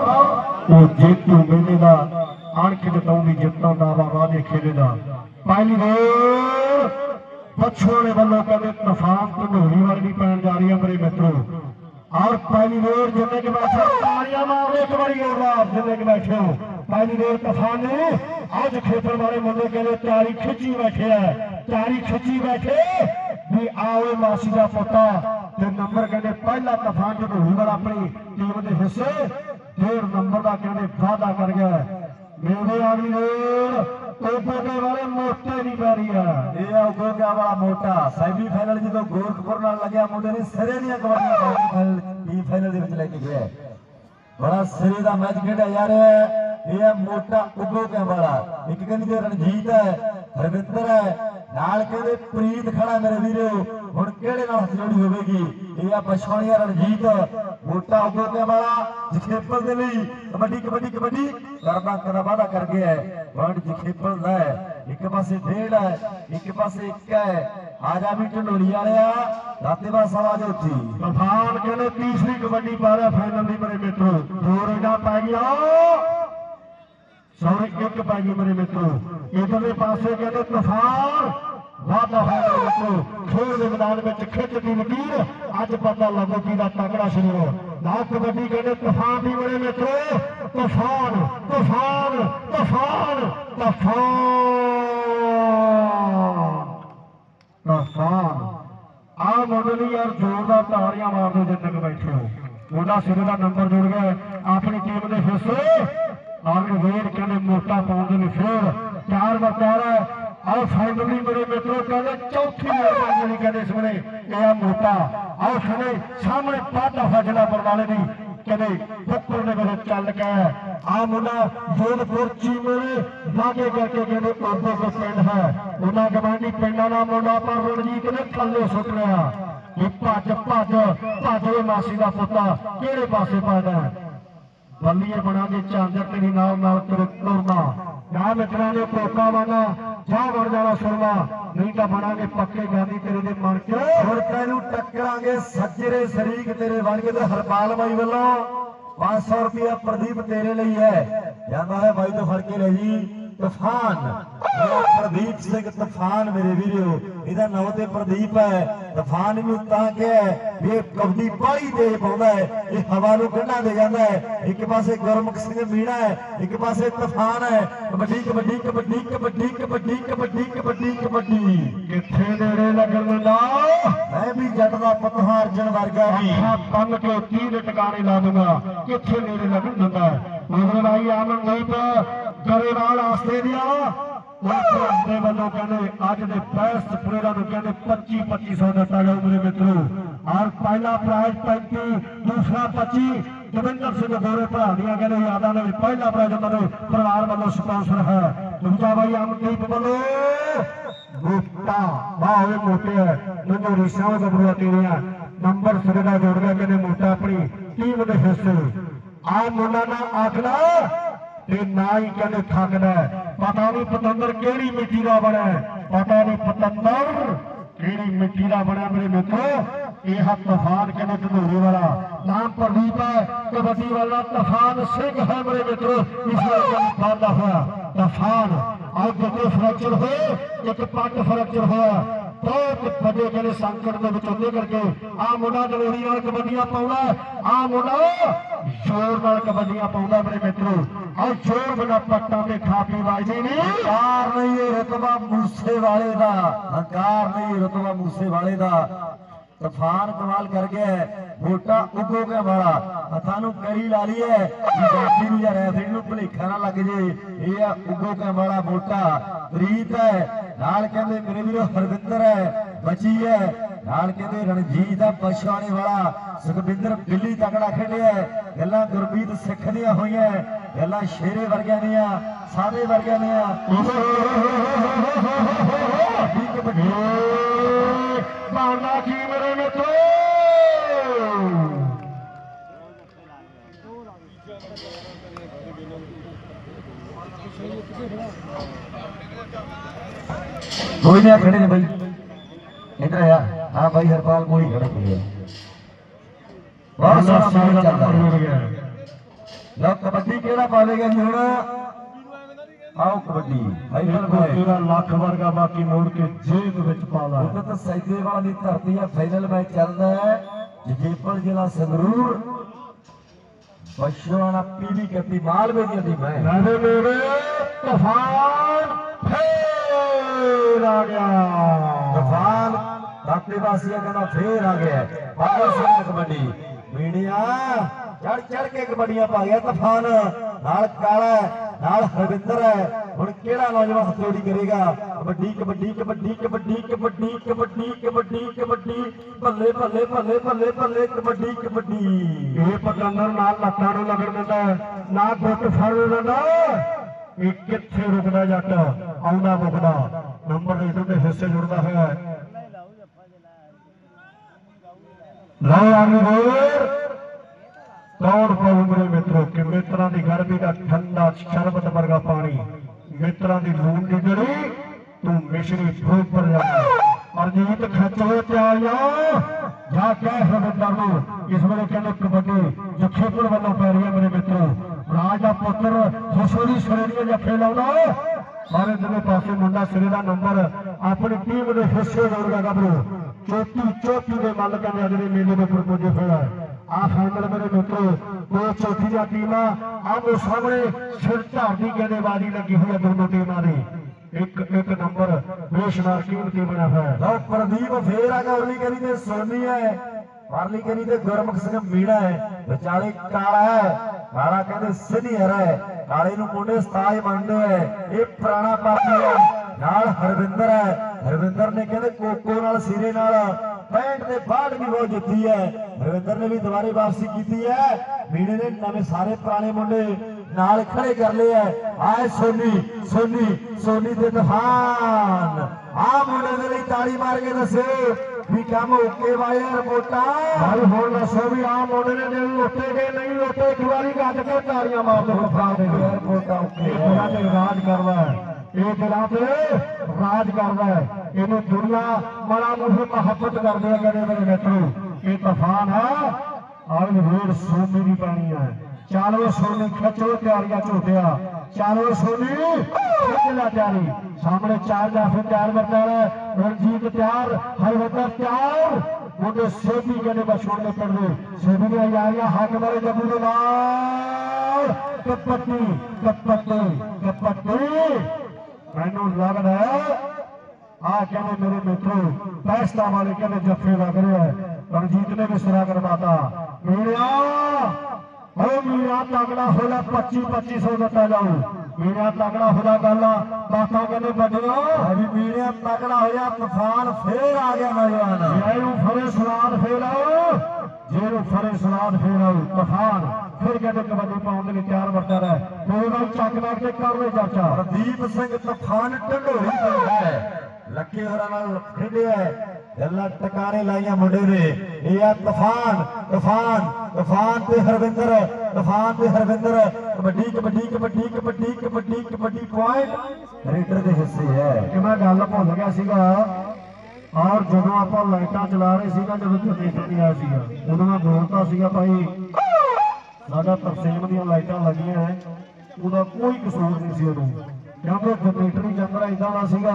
ਉਹ ਜੇਤੂ ਮੇਲੇ ਦਾ ਅਣਖ ਜਤਾਉਂਦੀ ਜਿੱਤਾਂ ਦਾ ਵਾ ਦੇ ਖੇਲੇ ਦਾ। ਪਹਿਲੀ ਰੋੜ ਪਛੋੜੇ ਵੱਲੋਂ ਕਹਿੰਦੇ ਤੂਫਾਨ ਢੋਲੀ ਵਾਲੀ ਪੈਣ ਜਾ ਰਹੀ ਹੈ ਮੇਰੇ ਮਿੱਤਰੋ। ਔਰ ਪਹਿਲੀ ਰੋੜ ਜਿੰਨੇ ਕਿ ਬੈਠੇ ਹੋ, ਤਾੜੀਆਂ ਮਾਰੋ ਇੱਕ ਵਾਰੀ ਹੋਰ ਬਾਤ ਜਿੰਨੇ ਕਿ ਬੈਠੇ ਹੋ। ਪਹਿਲੀ ਰੋੜ ਤੂਫਾਨ ਨੇ ਅੱਜ ਖੇਤਰ ਵਾਲੇ ਮੁੰਡੇ ਕਹਿੰਦੇ ਤਾਰੀ ਖਿੱਚੀ ਬੈਠੇ ਆ। ਤਾਰੀ ਖਿੱਚੀ ਬੈਠੇ ਵੀ ਆਓ ਮਾਸੀ ਦਾ ਪੁੱਤਾ ਤੇ ਨੰਬਰ ਕਹਿੰਦੇ ਪਹਿਲਾ ਤੂਫਾਨ ਢੋਲੀ ਵਾਲਾ ਆਪਣੀ ਟੀਮ ਦੇ ਹਿੱਸੇ ਡੇਢ ਨੰਬਰ ਦਾ ਕਹਿੰਦੇ ਵਾਅਦਾ ਕਰ ਗਿਆ ਮੇਰੇ ਆਗਲੀ ਰੋੜ ਕੋਪੇ ਵਾਲੇ ਮੋਟੇ ਦੀ ਵਾਰੀ ਆ ਇਹ ਆ ਗੋਗਾ ਵਾਲਾ ਮੋਟਾ। ਸੈਮੀ ਫਾਈਨਲ ਜਦੋਂ ਗੋਰਖਪੁਰ ਨਾਲ ਲੱਗਿਆ, ਮੁੰਡੇ ਨੇ ਸਿਰੇ ਦੀਆਂ ਕਬੱਡੀਆਂ ਪਾ ਫਾਈਨਲ ਦੇ ਵਿੱਚ ਲੈ ਕੇ ਗਿਆ ਬੜਾ ਸਿਰੇ ਦਾ ਮੈਚ ਖੇਡਿਆ ਯਾਰ ਇਹ ਆ ਮੋਟਾ ਉਗੋ ਕੇ ਵਾਲਾ। ਇੱਕ ਕਹਿੰਦੀ ਰਣਜੀਤ ਹੈ ਰਵਿੰਦਰ ਹੈ ਨਾਲ ਕਹਿੰਦੇ, ਪ੍ਰੀਤ ਖੜਾ ਮੇਰੇ ਵੀਰੋ, ਹੁਣ ਕਿਹੜੇ ਨਾਲ ਜੋੜੀ ਹੋਵੇਗੀ? ਇਹ ਆ ਪਛਾਣੀਆ ਰਣਜੀਤ, ਮੋਟਾ ਉਗੋ ਵਾਲਾ ਜਖੇਪਲ ਦੇ ਲਈ, ਕਬੱਡੀ ਕਬੱਡੀ ਕਬੱਡੀ ਕਰਦਾ ਕਰਦਾ ਵਾਦਾ ਕਰ ਗਿਆ ਹੈ। ਵਰਡ ਜਖੇਪਲ ਦਾ ਹੈ, ਇੱਕ ਪਾਸੇ ਡੇਢ ਹੈ, ਇੱਕ ਪਾਸੇ ਇੱਕ ਹੈ। ਆ ਜਾ ਵੀ ਢੰਡੋਲੀ ਵਾਲਿਆ ਰਾਤੇਵਾ ਸਵਾ ਜੋ ਉੱਠੀ ਤੂਫਾਨ ਕਹਿੰਦੇ, ਤੀਸਰੀ ਕਬੱਡੀ ਪਾ ਰਿਹਾ ਫਾਈਨਲ ਦੀ ਮੇਰੇ ਮਿੱਤਰੋ। ਦੋ ਰੇਡਾ ਪੈ ਗਿਆ ਇੱਕ ਪੈ ਗਈ ਮੇਰੇ ਮਿੱਤਰੋ। ਇਧਰਲੇ ਪਾਸੇ ਕਹਿੰਦੇ ਤੂਫਾਨ। ਵਾਦਾ ਹੋਇਆ ਮਿੱਤਰੋ। ਖੇਡ ਦੇ ਮੈਦਾਨ ਵਿੱਚ ਖਿੱਚ ਦੀ ਲਕੀਰ ਅੱਜ ਪਤਾ ਲੱਗੋ ਕਿਹਦਾ ਤਕੜਾ ਸ਼ੁਰੂ ਨਾ ਕਬੱਡੀ ਕਹਿੰਦੇ ਤੂਫਾਨ ਦੀ ਮੇਰੇ ਮਿੱਤਰੋ। ਤੂਫਾਨ ਤੂਫਾਨ ਤੂਫਾਨ ਤੂਫਾਨ। ਤੂਫਾਨ। ਆ ਮੁੰਡੇ ਨੂੰ ਯਾਰ ਜ਼ੋਰਦਾਰ ਤਾੜੀਆਂ ਮਾਰ ਦਿਓ ਜਿੰਨੇ ਬੈਠੇ ਹੋ। ਮੁੰਡਾ ਸਿਰੇ ਦਾ ਨੰਬਰ ਜੁੜ ਗਿਆ। ਆਪਣੀ ਟੀਮ ਦੇ ਹਿੱਸੇ ਆਗਰ ਵੇੜ ਕਹਿੰਦੇ ਮੋਟਾ ਪਾਉਂਦੇ ਨੇ ਫੇਰ ਚਾਰ ਵਾਰ ਆਓ ਫਾਈਨਲੀ ਮੇਰੇ ਮਿੱਤਰੋ ਕਹਿੰਦੇ ਚੌਥੀ ਵਾਰ ਪਾਉਂਦੇ ਕਹਿੰਦੇ ਇਸ ਵੇਲੇ ਇਹ ਆ ਮੋਟਾ। ਆਓ ਖੜੇ ਸਾਹਮਣੇ ਪਾਟਾ ਫਜਲਾ ਬਰਵਾਲੇ ਦੀ ਕਹਿੰਦੇ ਫੁੱਕਰ ਦੇ ਕੋਲ ਚੱਲ ਕੇ ਆ ਮੁੰਡਾ ਜੋਧਪੁਰ ਚੀਮੇ ਲਾਗੇ ਕਰਕੇ ਕਹਿੰਦੇ ਉਰਦੂ ਕੋ ਪਿੰਡ ਹੈ। ਉਹਨਾਂ ਗਵਾਂਢੀ ਪਿੰਡਾਂ ਦਾ ਮੁੰਡਾ ਪਰ ਰਣਜੀਤ ਨੇ ਥੱਲੇ ਸੁੱਟ ਲਿਆ। ਇਹ ਭੱਜ ਭੱਜ ਭੱਜ ਮਾਸੀ ਦਾ ਪੁੱਤਾ ਕਿਹੜੇ ਪਾਸੇ ਪਾਦਾ ਬੱਲੀਏ ਬਣਾ ਕੇ ਚਾਂਦਰ ਤੇਰੀ ਨਾਲ ਨਾਲ ਤੁਰਨਾ। ਨਾ ਮਿੱਤਰਾਂ ਨੇ ਕੋਕਾ ਵਾਲਾ, ਜਾ ਬਣ ਜਾਣਾ ਸੁਣਨਾ ਨਹੀਂ ਤਾਂ ਬਣਾਂਗੇ ਪੱਕੇ ਗਾਦੀ ਤੇਰੇ ਦੇ ਮਨ 'ਚ। ਹੁਣ ਤੈਨੂੰ ਟੱਕਰਾਂਗੇ ਸੱਜਰੇ ਸ਼ਰੀਕ ਤੇਰੇ ਬਣ ਕੇ ਤੇ ਹਰਪਾਲ ਬਾਈ ਵੱਲੋਂ। 500 ਰੁਪਇਆ ਪ੍ਰਦੀਪ ਤੇਰੇ ਲਈ ਹੈ। ਜਾਂਦਾ ਹੈ ਬਾਈ ਤੋਂ ਫੜ ਕੇ ਲੈ ਜੀ। ਤੂਫਾਨ ਮੇਰਾ ਪ੍ਰਦੀਪ ਸਿੰਘ ਤੂਫਾਨ ਮੇਰੇ ਵੀਰੋ ਇਹਦਾ ਨਾਮ ਤੇ ਪ੍ਰਦੀਪ ਹੈ ਤੂਫਾਨ ਨੂੰ ਤਾਂ ਕਿ ਵੀ ਇਹ ਕਬੱਡੀ ਬਾਹਲੀ ਦੇ ਪਾਉਂਦਾ ਹੈ ਇਹ ਹਵਾ ਨੂੰ ਕੰਢਾ ਦੇ ਜਾਂਦਾ ਹੈ ਇੱਕ ਪਾਸੇ ਗੁਰਮੁਖ ਸਿੰਘ ਮੀਣਾ ਹੈ ਇੱਕ ਪਾਸੇ ਤੂਫਾਨ ਹੈ ਕਬੱਡੀ ਕਬੱਡੀ ਕਬੱਡੀ ਕਬੱਡੀ ਕਬੱਡੀ ਕਬੱਡੀ ਕਬੱਡੀ ਕਬੱਡੀ ਕਿੱਥੇ ਨੇੜੇ ਲੱਗਣ ਦਿੰਦਾ ਮੈਂ ਵੀ ਜੱਟ ਦਾ ਪਤਹਾ ਅਰਜਨ ਵਰਗਾ ਵੀ ਅੱਖਾਂ ਬੰਨ ਕੇ ਤੀਰ ਟਿਕਾਣੇ ਲਾ ਦੂੰਗਾ ਕਿੱਥੇ ਨੇੜੇ ਲੱਗਣ ਦਿੰਦਾ ਮਗਰ ਆਈ ਆਮਨ ਮੀਤ ਗਰੇਵਾਲ ਆਸਟ੍ਰੇਲੀਆ ਉਹਨਾਂ ਦੇ ਵੱਲੋਂ ਕਹਿੰਦੇ, ਅੱਜ ਦੇ ਬੈਸਟ ਪਲੇਅਰਾਂ ਨੂੰ ਕਹਿੰਦੇ 25 2500 ਦਿੱਤਾ ਜਾਊ ਮੇਰੇ ਮਿੱਤਰੋ। ਔਰ ਪਹਿਲਾ ਪ੍ਰਾਈਜ਼ 35 ਦੂਸਰਾ 25 ਜਵਿੰਦਰ ਸਿੰਘ ਗੋਰੇ ਭਰਾ ਦੀਆਂ ਕਹਿੰਦੇ ਯਾਦਾਂ ਦੇ ਵਿੱਚ ਪਹਿਲਾ ਪ੍ਰਾਈਜ਼ ਉਹਨਾਂ ਦੇ ਪਰਿਵਾਰ ਵੱਲੋਂ ਸਪਾਂਸਰ ਹੈ। ਦੂਜਾ ਬਾਈ ਅਮਨਦੀਪ ਵੱਲੋਂ ਮੋਟਾ ਬਾਹਵੇ ਮੋਟੇ ਹੈ ਮੈਨੂੰ ਰਿਸ਼ਾਂ ਗੱਭਰੂਆਂ ਤੇਰੀਆਂ। ਨੰਬਰ ਸਿਰੇ ਦਾ ਜੋੜ ਗਿਆ ਕਹਿੰਦੇ ਮੋਟਾ ਆਪਣੀ ਟੀਮ ਦੇ ਹਿੱਸੇ। ਆ ਮੁੰਡਾ ਨਾ ਆਖਣਾ ਤੇ ਨਾ ਹੀ ਕਹਿੰਦੇ ਥੱਕਦਾ ਪਤਾ ਨਹੀਂ ਪਤੰਦਰ ਕਿਹੜੀ ਮਿੱਟੀ ਦਾ ਬਣਿਆ ਪਤਾ ਨਹੀਂ ਪਤੰਦਰ ਕਿਹੜੀ ਮਿੱਟੀ ਦਾ ਬਣਿਆ ਮੇਰੇ ਮਿੱਤਰੋ। ਇਹ ਹੈ ਤੂਫਾਨ ਕਹਿੰਦੇ ਢੰਡੋਰੀ ਵਾਲਾ। ਨਾਮ ਪ੍ਰਦੀਪ ਹੈ। ਕਬੱਡੀ ਵਾਲਾ ਤੂਫਾਨ ਸਿੰਘ ਹੈ ਮੇਰੇ ਮਿੱਤਰੋ। ਇਸ ਵੇਲੇ ਫਾਦਾ ਹੋਇਆ। ਤੂਫਾਨ ਅੱਜ ਜਿੱਥੇ ਫ੍ਰੈਕਚਰ ਹੋਏ, ਇੱਕ ਪੱਟ ਫ੍ਰੈਕਚਰ ਹੋਇਆ। ਬਹੁਤ ਵੱਡੇ ਕਹਿੰਦੇ ਸੰਕਟ ਦੇ ਵਿੱਚੋਂ ਨਿਕਲ ਕੇ ਆ ਮੁੰਡਾ ਦਲੋਰੀ ਨਾਲ ਕਬੱਡੀਆਂ ਪਾਉਂਦਾ ਆ ਮੁੰਡਾ ਜ਼ੋਰ ਨਾਲ ਕਬੱਡੀਆਂ ਪਾਉਂਦਾ ਮੇਰੇ ਮਿੱਤਰੋ। ਆ ਜ਼ੋਰ ਬਿਨਾ ਪੱਟਾਂ ਤੇ ਖਾਪੀ ਵੱਜਦੀ ਨਹੀਂ। ਹੰਕਾਰ ਨਹੀਂ ਇਹ ਰਤਬਾ ਮੂਸੇ ਵਾਲੇ ਦਾ। ਹੰਕਾਰ ਨਹੀਂ ਰਤਬਾ ਮੂਸੇ ਵਾਲੇ ਦਾ। ਤੂਫਾਨ ਕਮਾਲ ਕਰ ਗਿਆ ਹੈ। ਮੋਟਾ ਉੱਗੋ ਕੇ ਵਾਲਾ। ਹੱਥਾਂ ਨੂੰ ਕਰੀ ਲਾ ਲਈ ਹੈ। ਬਾਕੀ ਨੂੰ ਜਾਂ ਰੈਫਰੀ ਨੂੰ ਭੁਲੇਖਾ ਨਾ ਲੱਗ ਜੇ। ਇਹ ਆ ਉੱਗੋ ਕੇ ਵਾਲਾ ਮੋਟਾ ਪ੍ਰੀਤ ਹੈ। ਨਾਲ ਕਹਿੰਦੇ ਮੇਰੇ ਵੀਰੋ ਹਰਵਿੰਦਰ ਹੈ ਬਚੀ ਹੈ। ਨਾਲ ਕਹਿੰਦੇ ਰਣਜੀਤ ਦਾ ਪਛਾਣੇ ਵਾਲਾ ਸੁਖਵਿੰਦਰ ਬਿੱਲੀ ਤਕੜਾ ਖੇਡਿਆ। ਗੱਲਾਂ ਗੁਰਬੀਤ ਸਿੱਖ ਦੀਆਂ ਹੋਈਆਂ। ਗੱਲਾਂ ਸ਼ੇਰੇ ਵਰਗਿਆਂ ਦੀਆਂ ਸਾਦੇ ਵਰਗਿਆਂ ਦੀਆਂ। ਠੀਕ ਬਾਣਾ। ਕੀ ਮੇਰੇ ਮਿੱਤਰੋ? ਕੋਈ ਨਹੀਂ ਖੜੇ ਨੇ ਬਾਈ। ਇਧਰ ਆ ਹਾਂ ਬਾਈ ਹਰਪਾਲ ਕੋਈ ਖੜਾ ਕੋਈ ਬਹੁਤ ਸੋਹਣਾ ਮੈਚ ਚੱਲਦਾ ਹੈ। ਲਓ ਕਬੱਡੀ ਕਿਹੜਾ ਪਾਵੇਗਾ ਜੀ ਹੁਣ? ਆਓ ਕਬੱਡੀ। ਫਾਈਨਲ ਮੈਚ ਤੇਰਾ ਲੱਖ ਵਰਗਾ ਬਾਕੀ ਮੋੜ ਕੇ ਜੇਬ ਵਿੱਚ ਪਾ ਲਾ। ਉਦੋਂ ਤਾਂ ਸੈਦੇਵਾਲ ਦੀ ਧਰਤੀ ਹੈ ਫਾਈਨਲ ਮੈਚ ਚੱਲਦਾ ਹੈ। ਜਗੇਪੁਰ ਜ਼ਿਲ੍ਹਾ ਸੰਗਰੂਰ। ਬਸ਼ਵਾਨਾ ਪੀਵੀ ਕੱਤੀ ਮਾਲਵੇ ਦੀ ਟੀਮ। ਹੈ ਮੇਰੇ ਮੇਰੇ ਤੂਫਾਨ ਫੇਰ ਆ ਗਿਆ ਤੂਫਾਨ ਦਾਤੇ ਵਾਸੀਆ ਕਹਿੰਦਾ ਫੇਰ ਆ ਗਿਆ। ਬਾਬਾ ਸਿੰਘ ਕਬੱਡੀ। ਮੀਡੀਆ ਚੜ ਚੜ ਕੇ ਕਬੱਡੀਆਂ ਪਾ ਗਿਆ ਤੂਫਾਨ। ਨਾਲ ਕਾਲਾ ਨਾਲ ਹਰਵਿੰਦਰ ਹੈ। ਹੁਣ ਕਿਹੜਾ ਨੌਜਵਾਨ ਹਥੋੜੀ ਕਰੇਗਾ? ਕਬੱਡੀ ਕਬੱਡੀ ਕਬੱਡੀ ਕਬੱਡੀ ਕਬੱਡੀ ਕਬੱਡੀ ਕਬੱਡੀ ਕਬੱਡੀ। ਭੱਲੇ ਭੱਲੇ ਭੱਲੇ ਭੱਲੇ ਭੱਲੇ, ਕਬੱਡੀ ਕਬੱਡੀ। ਇਹ ਪਕੰਦਰ ਨਾਲ ਲੱਤਾਂ ਨੂੰ ਲੱਗਣ ਦਿੰਦਾ ਨਾ ਗੁੱਟ ਫੜ ਲੈਂਦਾ। ਕਿੱਥੇ ਰੁਕਦਾ ਜੱਟ? ਆਉਂਦਾ ਮੁਕਦਾ। ਨੰਬਰ ਲੀਡਰ ਦੇ ਹਿੱਸੇ ਜੁੜਦਾ ਹੋਇਆ ਹੈ। ਲਓ ਆਗੇ ਹੋਰ ਦੌੜ ਪਾਉ ਮੇਰੇ ਮਿੱਤਰੋ? ਕਿ ਮਿੱਤਰਾਂ ਦੀ ਗਰਮੀ ਦਾ ਠੰਡਾ ਸ਼ਰਬਤ ਵਰਗਾ ਪਾਣੀ? ਮਿੱਤਰਾਂ ਦੀ ਲੂਣ ਦੀ ਜੜੀ? ਤੂੰ ਮਿਸ਼ਰੀ ਫੂਕ ਜਾਣਾ ਅਰਜੀਤ ਖੱਚੋ ਤਿਆਰੀਆਂ ਜਾ ਕਹਿ ਹਰਵਿੰਦਰ ਨੂੰ। ਇਸ ਵੇਲੇ ਕਹਿੰਦੇ ਕਬੱਡੀ ਜੱਖੇਪੁਰ ਵੱਲੋਂ ਪੈ ਰਹੀ ਹੈ ਮੇਰੇ ਮਿੱਤਰੋ। राजपुत्र खुशोरी शरीर में जफे लाना मारे तुम्हें पासे मुन्ना शरीर का नंबर अपनी टीम के हिस्से जोड़ का कबरू चोटी चोटी के मालिक ने अगले मेले में प्रपोजे फैला आ फाइनल मेरे मित्रों वो चौथी जा टीम अब सामने सिर झाड़ी गेंदेबाजी लगी हुई है दोनों टीमों की ਇੱਕ ਇੱਕ ਨੰਬਰ ਬੇਸ਼ਮਾਰ ਕੀਮਤੀ ਬਣਿਆ ਹੋਇਆ ਹੈ ਲਓ ਪ੍ਰਦੀਪ ਫੇਰ ਆ ਗਿਆ ਉਰਲੀ ਕਰੀ ਤੇ ਸੋਨੀ ਹੈ ਪਰਲੀ ਕਰੀ ਤੇ ਗੁਰਮੁਖ ਸਿੰਘ ਮੀਣਾ ਹੈ, ਵਿਚਾਲੇ ਕਾਲਾ ਹੈ ਕਾਲਾ ਕਹਿੰਦੇ ਸੀਨੀਅਰ ਹੈ, ਕਾਲੇ ਨੂੰ ਮੁੰਡੇ ਉਸਤਾਦ ਮੰਨਦੇ ਹੈ, ਇਹ ਪੁਰਾਣਾ ਪਾਪੀ ਹੈ, ਨਾਲ ਹਰਵਿੰਦਰ ਹੈ, ਹਰਵਿੰਦਰ ਨੇ ਕਹਿੰਦੇ ਕੋਕੋ ਨਾਲ, ਸਿਰੇ ਨਾਲ 65 ਦੇ ਬਾਅਦ ਵੀ ਉਹ ਜਿੱਤੀ ਹੈ, ਹਰਵਿੰਦਰ ਨੇ ਵੀ ਦੁਬਾਰੇ ਵਾਪਸੀ ਕੀਤੀ ਹੈ, ਮੀਣੇ ਨੇ ਨਵੇਂ ਸਾਰੇ ਪੁਰਾਣੇ ਮੁੰਡੇ ਨਾਲ ਖੜੇ ਕਰ ਲਏ ਐ ਆਏ ਸੋਨੀ ਸੋਨੀ ਸੋਨੀ ਤੇ ਤੂਫਾਨ ਆ ਮੁੰਡੇ ਦੇ ਲਈ ਤਾੜੀ ਮਾਰ ਕੇ ਦੱਸੇ ਵੀ ਕੰਮ ਓਕੇ ਵਾਲੇ ਰਿਪੋਰਟਾਂ ਭਾਈ ਹੁਣ ਦੱਸੋ ਵੀ ਆ ਮੁੰਡੇ ਨੇ ਦਿਲ ਲੁੱਟੇ ਗਏ ਨਹੀਂ ਲੁੱਟੇ ਇੱਕ ਵਾਰੀ ਗੱਜ ਕੇ ਤਾੜੀਆਂ ਮਾਰ ਦੋ ਫਾਲ ਦੇ ਰਿਪੋਰਟਾਂ ਓਕੇ ਦਿਲਾਂ ਤੇ ਰਾਜ ਕਰਦਾ ਹੈ ਇਹ ਦਿਲਾਂ ਤੇ ਰਾਜ ਕਰਦਾ ਹੈ ਇਹਨੂੰ ਦੁਨੀਆ ਬੜਾ ਮੁਹੱਬਤ ਮੁਹੱਬਤ ਕਰਦੇ ਆ ਕਹਿੰਦੇ ਮੇਰੇ ਮਿੱਤਰੋ। ਇਹ ਤੂਫਾਨ ਹੈ ਆਹ ਰੇਡ ਸੋਨੀ ਦੀ ਪਾਣੀ ਹੈ چالو سونی کھچو تیاریاں چوٹیا چالو سونے کھچلا تیاری سامنے چار جعفر تیار کرتا ہے رنجیت تیار حیوتر تیار مجھے سیبی گنے بشور میں پڑھ دے سیبی نے یاریاں حاکم علی جبو دلال کپتی کپتی کپتی میں نے لگ رہا ہے آ کہنے میرے مٹرو فیصلہ والے کہنے جفے لگ رہے ہیں رنجیت نے بھی سرا کرواتا میرے آ اور میرے ہاتھ تگڑا ہولا پچی پچی سو دیتا جاؤں میرے ہاتھ تگڑا ہولا گالا باتاں کنے بڑھو ابھی میرے ہاتھ تگڑا ہویا طوفان پھر آ گیا نوجوان جیرو سلاد پھر آؤ جیرو فرے سلاد پھر آؤ طوفان پھر کہتے کبڈی پاؤں دے تیار بڑھتا رہے کوئی نہ چک نہ کے کر لے چاچا ردیپ سنگھ طوفان ٹنڈوری پنڈ ہے لکی ہراں نال کھیڈیا ہے اللہ ٹکارے لائیاں مڈے نے یہ تفان تفان تفان تے ہروندر تفان تے ہروندر کبڈی کبڈی کبڈی کبڈی کبڈی کبڈی پوائنٹ ریڈر دے حصے ہے کہ میں گل بھول گیا سیگا اور جدو آپ لائٹاں چلا رہے سیگا جب جنریٹر نہیں آیا سیگا ادو میں بولتا سیگا بھائی ساڈا تقسیم دیا لائٹاں لگیاں ہیں ਉਹਦਾ ਕੋਈ ਕਸੂਰ ਨਹੀਂ ਸੀ ਉਹਨੂੰ। ਕਿਉਂਕਿ ਜਨਰੇਟਰ ਹੀ ਜੰਦਰਾ ਇਦਾਂ ਦਾ ਸੀਗਾ،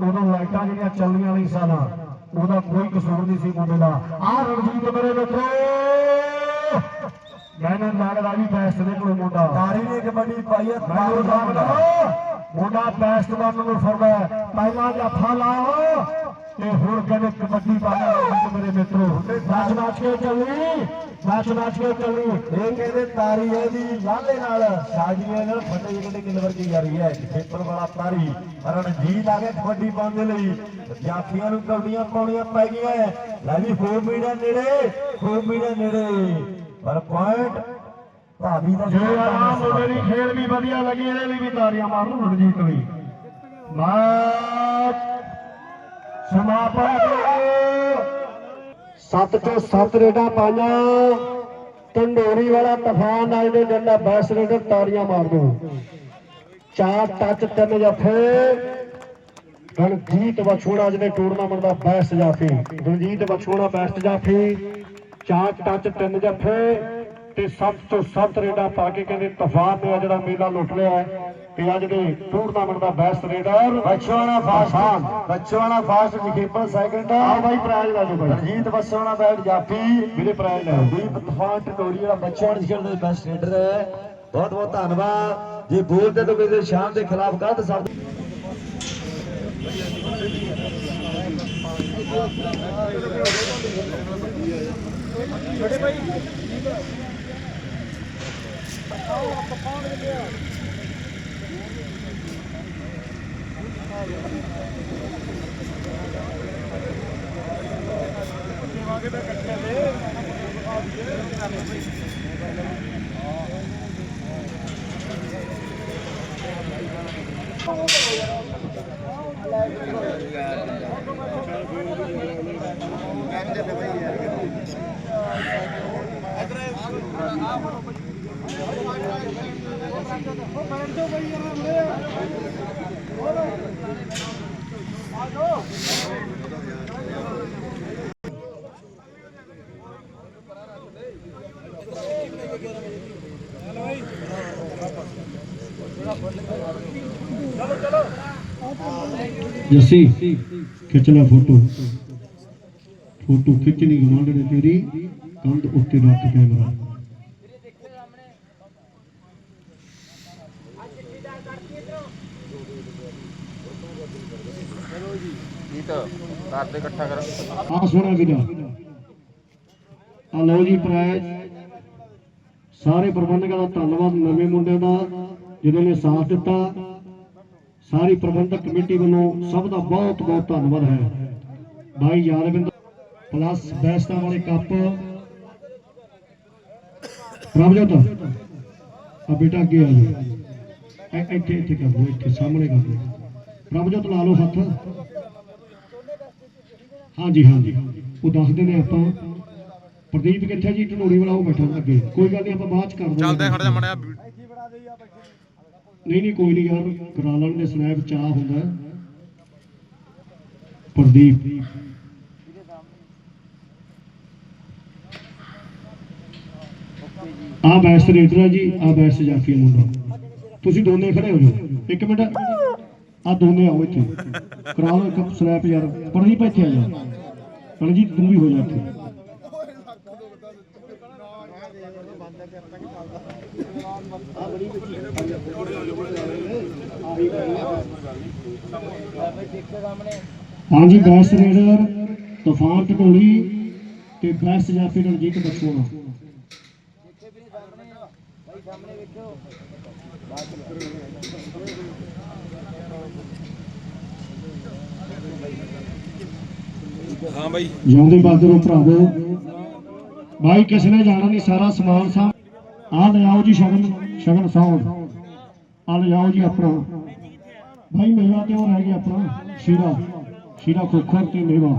ਉਦੋਂ ਲਾਈਟਾਂ ਜਿਹੜੀਆਂ ਚੱਲਦੀਆਂ ਨਹੀਂ ਸਨ ਉਹਦਾ ਕੋਈ ਕਸੂਰ ਨਹੀਂ ਸੀ ਮੁੰਡੇ ਦਾ। ਆਹ ਰਣਜੀਤ ਮੇਰੇ ਮਿੱਤਰੋ। ਮੈਨੂੰ ਲੱਗਦਾ ਵੀ ਬੈਸਟ ਦੇ ਕੋਲ ਮੁੰਡਾ। ਤਾਰੀ ਨੇ ਕਬੱਡੀ ਪਾਈ ਹੈ ਤਾਰੂ ਦਾ ਮੁੰਡਾ ਬੈਸਟ ਦਾ ਨੂੰ ਫਰਦਾ। ਪਹਿਲਾਂ ਜੱਫਾ ਲਾਓ। ਤੇ ਹੁਣ ਕਹਿੰਦੇ ਕਬੱਡੀ ਪਾਣਾ ਮੇਰੇ ਮਿੱਤਰੋ। ਨੱਚ ਨੱਚ ਕੇ ਚੱਲੀ। ਨੱਚ ਨੱਚ ਕੇ ਚੱਲੀ। ਇਹ ਕਹਿੰਦੇ ਤਾਰੀ ਹੈ ਦੀ ਲਾਲੇ ਨਾਲ। ਸ਼ਾਜੀਆਂ ਨਾਲ ਫਟੇ ਜਿਹੜੇ ਕਿੰਨੇ ਵਰਗੀ ਯਾਰੀ ਹੈ। ਖੇਪਰ ਵਾਲਾ ਤਾਰੀ ਰਣਜੀਤ ਆ ਗਿਆ ਕਬੱਡੀ ਪਾਉਣ ਦੇ ਲਈ। ਜਾਫੀਆਂ ਨੂੰ ਕਬੱਡੀਆਂ ਪਾਉਣੀਆਂ ਪੈ ਗਈਆਂ। ਲੈ ਵੀ ਹੋ ਮੀਡੀਆ ਨੇੜੇ ਹੋ ਮੀਡੀਆ ਨੇੜੇ। ਪਰ ਪੁਆਇੰਟ ਭਾਬੀ ਦਾ ਜੇ ਆਰਾਮ ਮੁੰਡੇ ਦੀ ਖੇਲ ਵੀ ਵਧੀਆ ਲੱਗੀ ਇਹਦੇ ਲਈ ਵੀ ਤਾਰੀਆਂ ਮਾਰੂ ਰਣਜੀਤ ਵੀ। ਮੈਚ ਸਮਾਪਨ ਸੱਤ ਤੋਂ ਸੱਤ ਰੇਡਾਂ ਪਾਈਆਂ। ਢੰਡੋਰੀ ਵਾਲਾ ਤੂਫਾਨ ਆਏ ਨੇ ਜੰਦਾ ਬੈਸ ਰੇਡਰ ਤਾਰੀਆਂ ਮਾਰ ਦੋ ਚਾਰ ਟੱਚ ਤਿੰਨ ਜੱਫੇ ਰਣਜੀਤ ਵਛੋੜਾ ਜਿਹਨੇ ਟੂਰਨਾਮੈਂਟ ਦਾ ਬੈਸਟ ਜਾਫੀ। ਰਣਜੀਤ ਵਛੋੜਾ ਬੈਸਟ ਜਾਫੀ। ਚਾਰ ਟੱਚ ਤਿੰਨ ਜੱਫੇ ਤੇ ਸੱਤ ਤੋਂ ਸੱਤ ਰੇਡਾਂ ਪਾ ਕੇ ਕਹਿੰਦੇ ਤੂਫਾਨ ਨੇ ਆ ਜਿਹੜਾ ਮੇਲਾ ਲੁੱਟ ਲਿਆ ਹੈ। ਤੇ ਅੱਜ ਦੇ ਟੂਰਨਾਮੈਂਟ ਦਾ best raider Bachwana first. Bachwana first ਵਿਖੇਪਲ second ਆ। ਬਾਈ ਪ੍ਰਾਈਜ਼ ਲੈ ਜਾਓ ਬਾਈ। ਰਣਜੀਤ ਬਚਵਾਣਾ ਬੈਟ ਜਾਫੀ ਵੀਰੇ ਪ੍ਰਾਈਜ਼ ਲੈ ਆਓ। ਦੀਪ ਤੂਫਾਨ ਟਟੋਰੀ ਵਾਲਾ ਬਚਵਾਣ ਖੇਡਦੇ ਬੈਸਟ ਰੇਡਰ ਹੈ। ਬਹੁਤ ਬਹੁਤ ਧੰਨਵਾਦ। ਜੇ ਬੋਲਦੇ ਤਾਂ ਕਿਸੇ ਸ਼ਾਮ ਦੇ ਖਿਲਾਫ ਗਲਤ ਸ਼ਬਦ ਉਹ ਮੈਨ ਤੋਂ ਬਈ ਯਾਰ ਜੱਸੀ, ਖਿੱਚ ਲੈ ਫੋਟੋ। ਫੋਟੋ ਖਿੱਚਣੀ ਗਵਾਂਢ ਤੇਰੀ, ਕੰਧ ਉੱਤੇ ਰੱਖ ਕੈਮਰਾ। ਆ ਸੋਹਣਾ ਵੀਰਾ। ਆ ਲਓ ਜੀ ਪ੍ਰਾਇਜ਼ ਸਾਰੇ ਪ੍ਰਬੰਧਕਾਂ ਦਾ ਧੰਨਵਾਦ ਨਵੇਂ ਮੁੰਡਿਆਂ ਦਾ, ਜਿਨ੍ਹਾਂ ਨੇ ਸਾਥ ਦਿੱਤਾ। ਸਾਰੀ ਪ੍ਰਬੰਧਕ ਕਮੇਟੀ ਵੱਲੋਂ ਸਭ ਦਾ ਬਹੁਤ ਬਹੁਤ ਧੰਨਵਾਦ ਹੈ। ਭਾਈ ਯਾਦਵਿੰਦਰ ਪਲੱਸ ਬੈਸਟਾਂ ਵਾਲੇ ਕੱਪ। ਪ੍ਰਭਜੋਤ ਆ ਬੇਟਾ ਅੱਗੇ ਆ ਜਾ ਇੱਥੇ ਇੱਥੇ ਕਰ ਲਓ, ਇੱਥੇ ਸਾਹਮਣੇ ਕਰ ਲਓ। ਪ੍ਰਭਜੋਤ, ਲਾ ਲਓ ਹੱਥ। ਹਾਂਜੀ ਹਾਂਜੀ। ਉਹ ਦੱਸਦੇ ਨੇ ਆਪਾਂ। ਪ੍ਰਦੀਪ ਕਿੱਥੇ ਜੀ? ਢਨੋੜੀ ਵਾਲਾ ਉਹ ਬੈਠਾ ਅੱਗੇ। ਕੋਈ ਗੱਲ ਨਹੀਂ, ਆਪਾਂ ਬਾਅਦ ਚ ਕਰ ਦਾਂਗੇ ਚੱਲਦੇ ਖੜ ਜਾ ਮੜਿਆ ਨਹੀਂ ਨਹੀਂ, ਕੋਈ ਨਹੀਂ ਯਾਰ। ਕਰਾ ਲੈਣ ਦੇ ਸਨੈਪ ਚਾਹ ਹੁੰਦਾ। ਪ੍ਰਦੀਪ। ਆ ਬੈਸਟ ਰੇਟਰ ਹੈ ਜੀ ਆ ਬੈਸ ਜਾਫੀ ਮੁੰਡਾ। ਤੁਸੀਂ ਦੋਨੇ ਖੜੇ ਹੋ ਜਾਓ। ਇੱਕ ਮਿੰਟ। ਆ ਦੋਨੇ ਆਓ ਇੱਥੇ। ਕਰਾ ਲਓ ਇੱਕ ਸਨੈਪ ਯਾਰ। ਪ੍ਰਦੀਪ ਇੱਥੇ ਆ ਜਾ। ਰਣਜੀਤ ਤੂੰ ਵੀ ਹੋ ਜਾ ਇੱਥੇ। ਹਾਂਜੀ ਬੈਸਟ ਰੇਡਰ ਤੂਫਾਨ ਟਟੋਲੀ ਤੇ ਬੈਸਟ ਜਾਫੀ ਰਣਜੀਤ ਬਖਸ਼ੋਣਾ ਹਾਂ ਬਾਈ। ਜਿਉਂਦੇ ਬਾਦਰੋਂ ਭਰਾਵੋ। ਭਾਈ ਕਿਸ ਨੇ ਜਾਣਾ ਨਹੀਂ ਸਾਰਾ ਸਮਾਨ ਸਾ ਆ ਲੈ ਆਓ ਜੀ ਸ਼ਗਨ ਸ਼ਗਨ ਸਾਉਣ। ਆ ਲੈ ਆਓ ਜੀ ਆਪਣਾ। ਭਾਈ ਮੇਵਾ ਤੇ ਉਹ ਰਹਿ ਗਿਆ ਆਪਣਾ? ਸ਼ੀਰਾ ਸ਼ੀਰਾ ਖੋਖਰ ਤੇ ਮੇਵਾ।